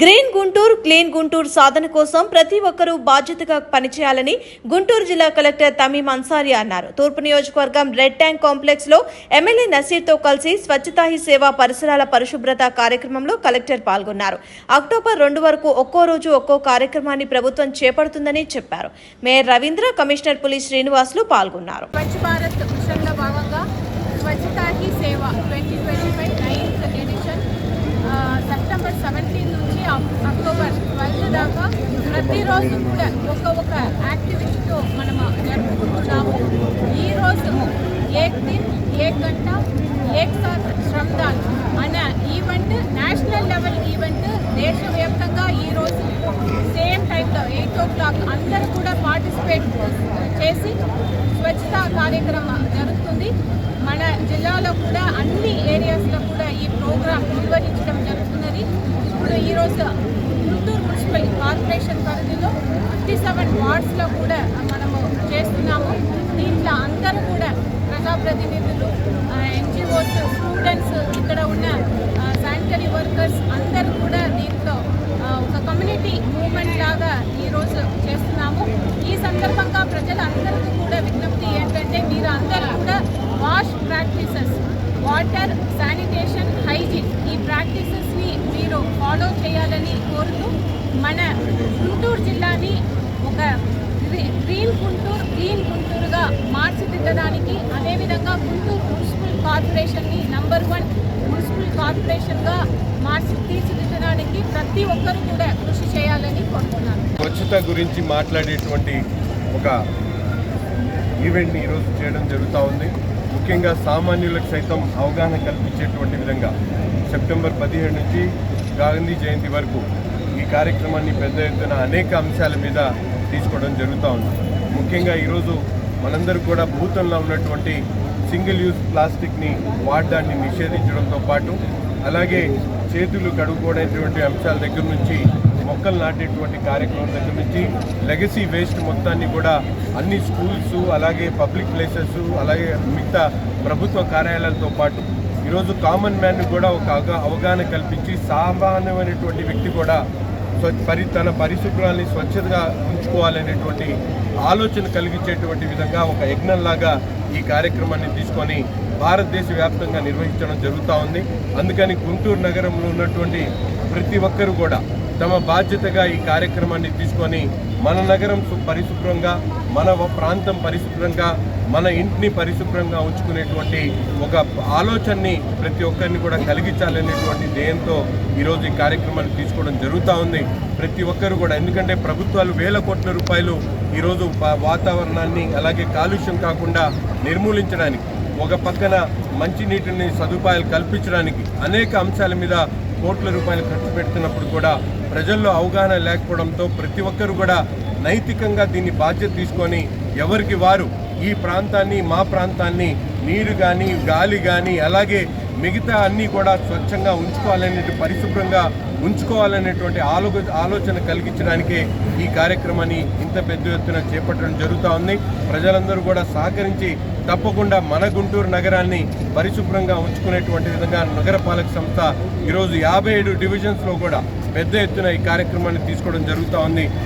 Green Guntur clean Guntur సాధన కోసం ప్రతి ఒక్కరూ బాధ్యతగా పనిచేయాలని గుంటూరు జిల్లా కలెక్టర్ తమీం అన్సారి అన్నారు. తూర్పు నియోజకవర్గం రెడ్ ట్యాంక్ కాంప్లెక్స్లో ఎమ్మెల్యే నసీర్తో కలిసి స్వచ్ఛతా హీ సేవ పరిసరాల పరిశుభ్రత కార్యక్రమంలో కలెక్టర్ పాల్గొన్నారు. అక్టోబర్ రెండు వరకు ఒక్కో రోజు ఒక్కో కార్యక్రమాన్ని ప్రభుత్వం చేపడుతుందని చెప్పారు. మేయర్ రవీంద్ర కమిషనర్ పులి శ్రీనివాసులు పాల్గొన్నారు. స్వచ్ఛ భారత్ భాగంగా స్వచ్ఛతా సేవ దాకా ప్రతిరోజు కూడా ఒక ఒక యాక్టివిటీతో మనము జరుపుకుంటున్నాము. ఈరోజు ఏక్ దిన్ ఏక్ గంట ఏక్ సాత్ శ్రమదాన్ అనే ఈవెంట్ నేషనల్ లెవెల్ ఈవెంట్ దేశవ్యాప్తంగా ఈరోజు సేమ్ టైంలో ఎయిట్ ఓ క్లాక్ అందరూ కూడా పార్టిసిపేట్ చేసి స్వచ్ఛతా కార్యక్రమం జరుగుతుంది. మన జిల్లాలో కూడా అన్ని ఏరియాస్లో కూడా ఈ ప్రోగ్రాం నిర్వహించడం జరుగుతున్నది. ఇప్పుడు ఈరోజు గుంటూరు మున్సిపల్ కార్పొరేషన్ పరిధిలో ఫిఫ్టీ సెవెన్ వార్డ్స్లో కూడా మనము చేస్తున్నాము. దీంట్లో అందరూ కూడా ప్రజాప్రతినిధులు ఎన్జిఓస్ స్టూడెంట్స్ ఇక్కడ ఉన్న శానిటరీ వర్కర్స్ అందరూ కూడా దీంట్లో ఒక కమ్యూనిటీ మూమెంట్ లాగా ఈరోజు చేస్తున్నాము. ఈ సందర్భంగా ప్రజలందరికీ కూడా విజ్ఞప్తి ఏంటంటే మీరు అందరూ కూడా వాష్ ప్రాక్టీసెస్ వాటర్ శానిటేషన్ హైజీన్ ఈ ప్రాక్టీసెస్ని మీరు ఫాలో చేయాలని కోరుతూ మన గుంటూరు జిల్లాని ఒక గ్రీన్ గుంటూరు గ్రీన్ గుంటూరుగా మార్చిదిద్దడానికి అదేవిధంగా గుంటూరు మున్సిపల్ కార్పొరేషన్ని నంబర్ వన్ మున్సిపల్ కార్పొరేషన్గా మార్చి తీర్చిదిద్దడానికి ప్రతి ఒక్కరూ కూడా కృషి చేయాలని కోరుతున్నాను. స్వచ్ఛత గురించి మాట్లాడేటువంటి ఒక ఈవెంట్ని ఈరోజు చేయడం జరుగుతూ ఉంది. ముఖ్యంగా సామాన్యులకు సైతం అవగాహన కల్పించేటువంటి విధంగా సెప్టెంబర్ పదిహేడు నుంచి గాంధీ జయంతి వరకు ఈ కార్యక్రమాన్ని పెద్ద ఎత్తున అనేక అంశాల మీద తీసుకోవడం జరుగుతూ ఉంది. ముఖ్యంగా ఈరోజు మనందరూ కూడా భూతంలో ఉన్నటువంటి సింగిల్ యూజ్ ప్లాస్టిక్ని వాడడాన్ని నిషేధించడంతో పాటు అలాగే చేతులు కడుక్కోవడేటువంటి అంశాల దగ్గర నుంచి మొక్కలు నాటేటువంటి కార్యక్రమం దగ్గర నుంచి లెగసీ వేస్ట్ మొత్తాన్ని కూడా అన్ని స్కూల్స్ అలాగే పబ్లిక్ ప్లేసెస్ అలాగే మిగతా ప్రభుత్వ కార్యాలయాలతో పాటు ఈరోజు కామన్ మ్యాన్ కూడా ఒక అవగా- అవగాహన కల్పించి సామాన్యమైనటువంటి వ్యక్తి కూడా పరి తన పరిశుభ్రాన్ని స్వచ్ఛతగా ఉంచుకోవాలనేటువంటి ఆలోచన కలిగించేటువంటి విధంగా ఒక యజ్ఞంలాగా ఈ కార్యక్రమాన్ని తీసుకొని భారతదేశ వ్యాప్తంగా నిర్వహించడం జరుగుతూ ఉంది. అందుకని గుంటూరు నగరంలో ఉన్నటువంటి ప్రతి ఒక్కరూ కూడా తమ బాధ్యతగా ఈ కార్యక్రమాన్ని తీసుకొని మన నగరం సు- పరిశుభ్రంగా మన వ- ప్రాంతం పరిశుభ్రంగా మన ఇంటిని పరిశుభ్రంగా ఉంచుకునేటువంటి ఒక ఆలోచనని ప్రతి ఒక్కరిని కూడా కలిగించాలనేటువంటి ధ్యేయంతో ఈరోజు ఈ కార్యక్రమాన్ని తీసుకోవడం జరుగుతూ ఉంది. ప్రతి ఒక్కరు కూడా ఎందుకంటే ప్రభుత్వాలు వేల కోట్ల రూపాయలు ఈరోజు వాతావరణాన్ని అలాగే కాలుష్యం కాకుండా నిర్మూలించడానికి ఒక పక్కన మంచినీటిని సదుపాయాలు కల్పించడానికి అనేక అంశాల మీద కోట్ల రూపాయలు ఖర్చు పెడుతున్నప్పుడు కూడా ప్రజల్లో అవగాహన లేకపోవడంతో ప్రతి ఒక్కరు కూడా నైతికంగా దీన్ని బాధ్యత తీసుకొని ఎవరికి వారు ఈ ప్రాంతాన్ని మా ప్రాంతాన్ని నీరు కానీ గాలి కానీ అలాగే మిగతా అన్నీ కూడా స్వచ్ఛంగా ఉంచుకోవాలనే పరిశుభ్రంగా ఉంచుకోవాలనేటువంటి ఆలో ఆలోచన కలిగించడానికే ఈ కార్యక్రమాన్ని ఇంత పెద్ద ఎత్తున చేపట్టడం జరుగుతూ ఉంది. ప్రజలందరూ కూడా సహకరించి తప్పకుండా మన గుంటూరు నగరాన్ని పరిశుభ్రంగా ఉంచుకునేటువంటి విధంగా నగరపాలక సంస్థ ఈరోజు యాభై ఏడు డివిజన్స్లో కూడా పెద్ద ఎత్తున ఈ కార్యక్రమాన్ని తీసుకోవడం జరుగుతూ ఉంది.